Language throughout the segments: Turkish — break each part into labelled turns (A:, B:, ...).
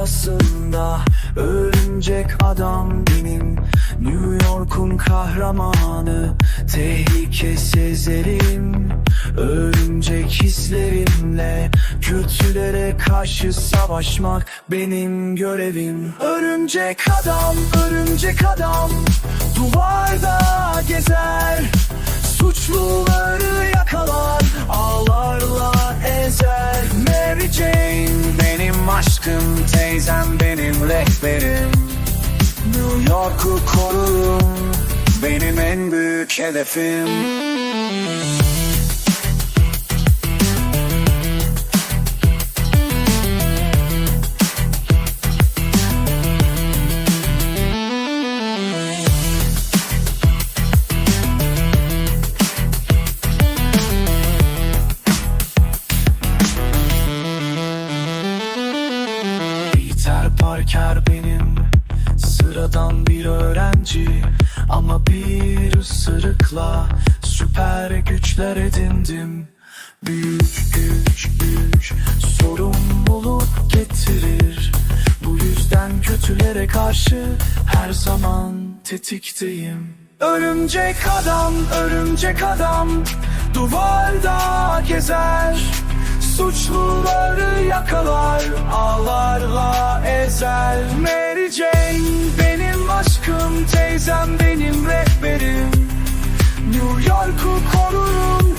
A: arasında Örümcek adam benim New York'un kahramanı Tehlikesiz elim Örümcek hislerimle Kötülere karşı savaşmak benim görevim Örümcek adam, örümcek adam Duvarda gezer Suçluları Teyzem benim rehberim. New York'u korurum Benim en büyük hedefim Peter Parker benim. Sıradan bir öğrenci. Ama bir ısırıkla Süper güçler edindim. Büyük güç güç Sorumluluk getirir. Bu yüzden kötülere karşı Her zaman tetikteyim. Örümcek adam, örümcek adam. Duvarda gezer. Suçluları yakalar Teyzem benim rehberim. New York'u korurum.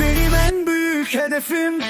A: Benim en büyük hedefim